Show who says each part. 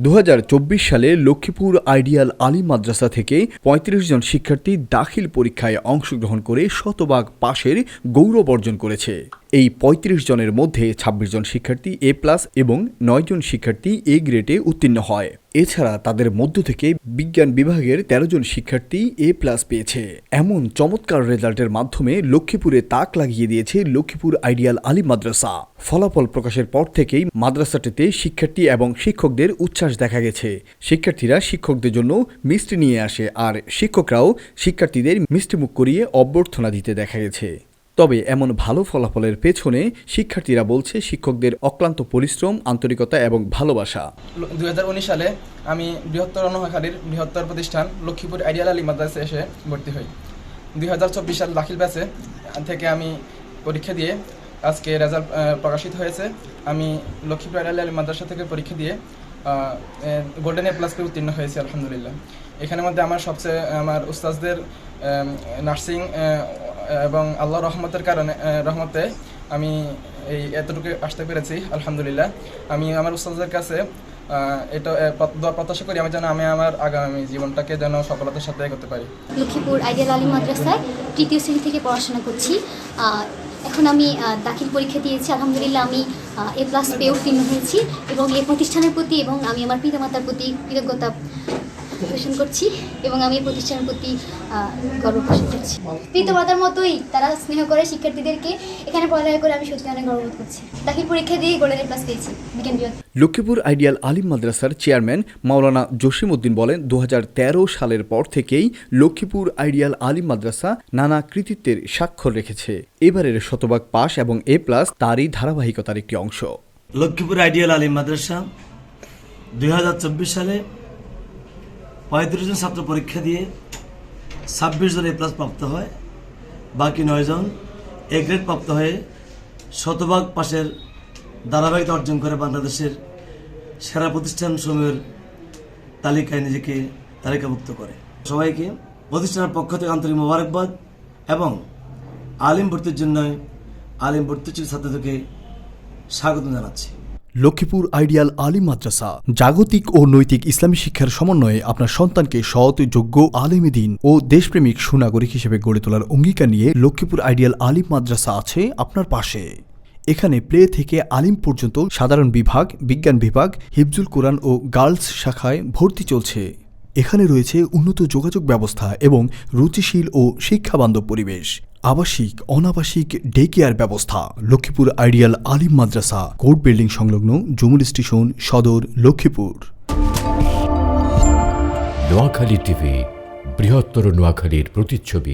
Speaker 1: দু হাজার চব্বিশ সালে লক্ষ্মীপুর আইডিয়াল আলী মাদ্রাসা থেকে ৩৫ জন শিক্ষার্থী দাখিল পরীক্ষায় অংশগ্রহণ করে শতভাগ পাশের গৌরব অর্জন করেছে। এই ৩৫ জনের মধ্যে ২৬ জন শিক্ষার্থী এ প্লাস এবং নয় জন শিক্ষার্থী এ গ্রেডে উত্তীর্ণ হয়। এছাড়া তাদের মধ্য থেকে বিজ্ঞান বিভাগের ১৩ জন শিক্ষার্থী এ প্লাস পেয়েছে। এমন চমৎকার রেজাল্টের মাধ্যমে লক্ষ্মীপুরে তাক লাগিয়ে দিয়েছে লক্ষ্মীপুর আইডিয়াল আলী মাদ্রাসা। ফলাফল প্রকাশের পর থেকেই মাদ্রাসাটিতে শিক্ষার্থী এবং শিক্ষকদের উচ্ছ্বাস দেখা গেছে। শিক্ষার্থীরা শিক্ষকদের জন্য মিষ্টি নিয়ে আসে আর শিক্ষকরাও শিক্ষার্থীদের মিষ্টিমুখ করিয়ে অভ্যর্থনা দিতে দেখা গেছে। তবে এমন ভালো ফলাফলের পেছনে শিক্ষার্থীরা বলছে শিক্ষকদের অক্লান্ত পরিশ্রম, আন্তরিকতা এবং ভালোবাসা।
Speaker 2: দু হাজার উনিশ সালে আমি বৃহত্তর অনুহাখালীর বৃহত্তর প্রতিষ্ঠান লক্ষ্মীপুর আইডিয়াল আলী মাদ্রাসে এসে ভর্তি হই। দুই হাজার চব্বিশ সাল দাখিল ব্যাচে থেকে আমি পরীক্ষা দিয়ে আজকে রেজাল্ট প্রকাশিত হয়েছে। আমি লক্ষ্মীপুর আইডিয়াল আলী মাদ্রাসা থেকে পরীক্ষা দিয়ে গোল্ডেন এ প্লাস উত্তীর্ণ হয়েছি, আলহামদুলিল্লাহ। এখানের মধ্যে আমার সবচেয়ে, আমার উস্তাজদের নার্সিং এবং আল্লাহ রহমতের কারণে রহমতে আমি এই এতটুকু আসতে পেরেছি, আলহামদুলিল্লাহ। আমি আমার উস্তাদের কাছে এটা প্রত্যাশা করি, আমি যেন, আমি আমার আগামী জীবনটাকে যেন সফলতার সাথে এগোতে পারি।
Speaker 3: লক্ষ্মীপুর আইডিয়াল আলী মাদ্রাসায় তৃতীয় শ্রেণি থেকে পড়াশোনা করছি। এখন আমি দাখিল পরীক্ষা দিয়েছি, আলহামদুলিল্লাহ আমি এ প্লাস পেয়ে উত্তীর্ণ হয়েছি এবং এই প্রতিষ্ঠানের প্রতি এবং আমি আমার পিতামাতার প্রতি কৃতজ্ঞতা পোষণ করছি এবং আমি প্রতিষ্ঠানের প্রতি গর্ব পোষণ করছি। পিতামাতার মতোই তারা স্নেহ করে শিক্ষার্থীদেরকে এখানে পড়ালেখা করে আমি সত্যি অনেক গর্ববোধ করছি। দাখিল পরীক্ষা দিয়ে গোল্ডেন প্লাস পেয়েছি বিজ্ঞান বিভাগ।
Speaker 1: লক্ষ্মীপুর আইডিয়াল আলিম মাদ্রাসার চেয়ারম্যান মাওলানা জসিম উদ্দিন বলেন দু হাজার তেরো সালের পর থেকেই লক্ষ্মীপুর আইডিয়াল আলিম মাদ্রাসা নানা কৃতিত্বের স্বাক্ষর রেখেছে। এবারের শতভাগ পাস এবং এ প্লাস তারই ধারাবাহিকতার একটি অংশ।
Speaker 4: লক্ষ্মীপুর আইডিয়াল আলিম মাদ্রাসা দু হাজার চব্বিশ সালে পঁয়ত্রিশ জন ছাত্র পরীক্ষা দিয়ে ছাব্বিশ জন এ প্লাস প্রাপ্ত হয়, বাকি নয়জন এ গ্রেড প্রাপ্ত হয়ে শতভাগ পাশের ধারাবাহিকতা অর্জন করে বাংলাদেশের সেরা প্রতিষ্ঠান সমূহের তালিকায় নিজেকে তালিকাভুক্ত করে। সবাইকে প্রতিষ্ঠানের পক্ষ থেকে আন্তরিক মোবারকবাদ এবং আলিম ভর্তির জন্য আলিম ভর্তি ছাত্রদেরকে স্বাগত জানাচ্ছি।
Speaker 1: লক্ষ্মীপুর আইডিয়াল আলিম মাদ্রাসা। জাগতিক ও নৈতিক ইসলামী শিক্ষার সমন্বয়ে আপনার সন্তানকে সৎ, যোগ্য, আলেমী দিন ও দেশপ্রেমিক সুনাগরিক হিসেবে গড়ে তোলার অঙ্গীকার নিয়ে লক্ষ্মীপুর আইডিয়াল আলিম মাদ্রাসা আছে আপনার পাশে। এখানে প্লে থেকে আলিম পর্যন্ত সাধারণ বিভাগ, বিজ্ঞান বিভাগ, হিফজুল কোরআন ও গার্লস শাখায় ভর্তি চলছে। এখানে রয়েছে উন্নত যোগাযোগ ব্যবস্থা এবং রুচিশীল ও শিক্ষাবান্ধব পরিবেশ। আবাসিক, অনাবাসিক ডে কেয়ার ব্যবস্থা। Lakshmipur ideal Alim Madrasa, court building সংলগ্ন জুমুল স্টেশন, সদর, লক্ষ্মীপুর।
Speaker 5: নোয়াখালী টিভি, বৃহত্তর নোয়াখালীর প্রতিচ্ছবি।